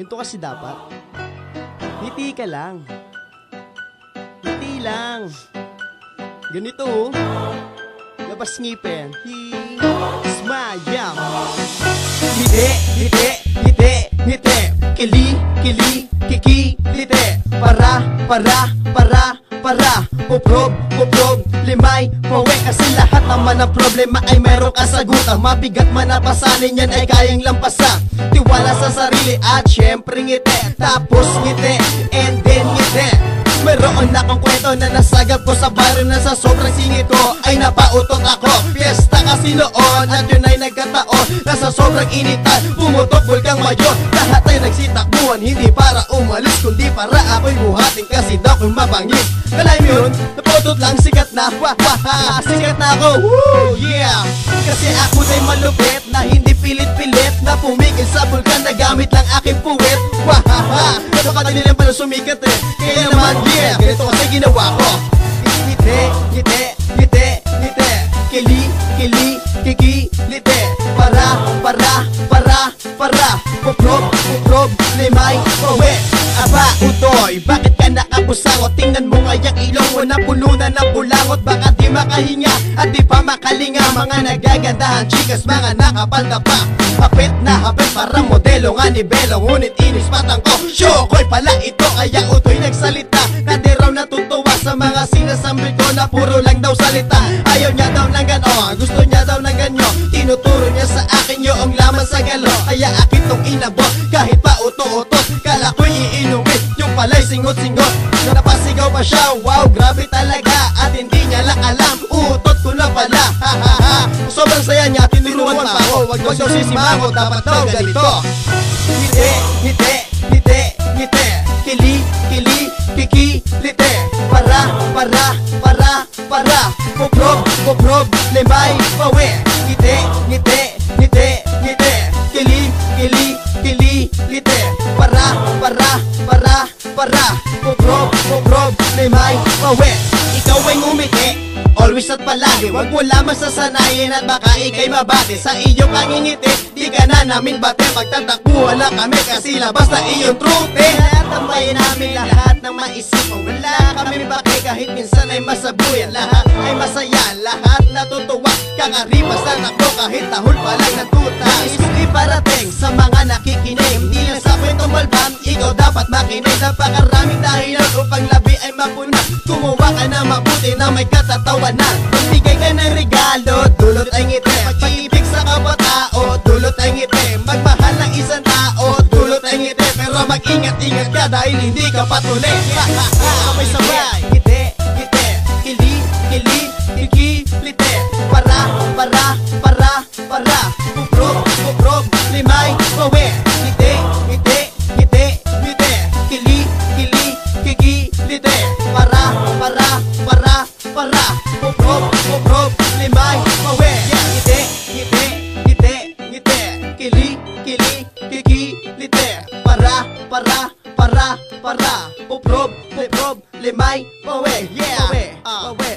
Hinto kasi dapat. Ngiti ka lang. Ngiti lang. Ganito oh. Labas ngipin. Smile. Ngiti, ngiti, ngiti, ngiti. Kili, kili, kiki, liti. Para, para, para, para. Puprob, puprob, limay, pawe. Kasi lahat naman ng problema ay meron kasagutan. Mabigat man na pasanin yan ay kayang lampasan. Tiwala sa sarili at syempre ngiti. Tapos ngiti, and then ngiti. Meron akong kwento na nasagap ko sa baryo na sa sobrang singit ko. Ay napautot ako. Fiesta kasi noon at yun ay nagkataon na sa sobrang initan. Pumutok bulkang mayon Lahat ay nagsitakbuhan hindi para umalis kundi para ako'y buhatin. Kasi daw ko'y mabangis Alam yun, napautot lang sikat na Wah, wah, ha, sikat na ako. Woo, yeah! Kasi ako ay malupit na hindi pilit-pilit na pumigil sa bulkan na gamit lang aking puwit Wah, ha, ha. Kapag nila pala sumikat eh. Kaya naman, yeah Ganito kasi ginawa ko. Ngiti, ngiti, ngiti, ngiti Kili, kili, kiki, liti Para, para, para, para. Puprob, puprob, limay, pawi Aba, utoy, bakit ka nakabusangot? Tingnan mo nga yung ilong mo na puno na ng bulangot Baka di makahinga at di pa makalinga. Mga nagagandahan, chikas, mga nakapalda pa. Hapit na hapit, parang modelo nga ni Belo. Ngunit inis patang ko, syokoy pala ito. Kaya utoy nagsalita, na di raw natutuwa Sa mga sinasambil ko na puro lang daw salita. Ayaw niya daw ng gano'n, gusto niya daw ng ganyo. Tinuturo niya sa akin yung laman sa galo. Kaya akin tong inabot, kahit pa uto-utot Kala ko'y yung pala'y singot-singot. Napasigaw pa siya, wow, grabe talaga. At hindi niya lang alam, utot ko na pala. Ha ha ha, sobrang saya niya, tinuruan pa ako. Wag daw sisimangot, dapat daw ganito. Ngiti, ngiti, ngiti, ngiti. Kili, kili, kiki, liti Para, para, para, para. Puprob, puprob, limay, pawi Ngiti, ngiti, ngiti, ngiti. Kili, kili, kili, liti Para, para, para, para. Puprob, puprob, limay, pawi Ikaw ay ngumiti Always at palagi. Huwag mo lamang sasanayin At baka ikay mabati. Sa iyong pangingiti Di ka na namin bate Pagtatakbuhan lang kami Kasi labas na iyong ng bayan namin Lahat ng maisipan Wala kami baki Kahit minsan ay masabuyan. Lahat ay masaya Lahat natutuwa. Kakaripas na takbo Kahit tahol pa lang ng tuta. Nais kong iparating Sa mga nakikinig dapat makinig Napakaraming dahilan Upang labi ay mapuna. Kumuha ka na mabuti Na may katatawanan. Magbigay ka ng regalo Dulot ay ngiti. Pag-ibig sa kapatao Dulot ay ngiti. Magmahal ng isang tao Dulot ay ngiti. Pero mag-ingat-ingat ka Dahil hindi ka patuloy Sabay-sabay Ngiti, Kili, kili, kiki, liti Para, para, para, para. Puprob, puprob, limay, pawi Yeah, pawi,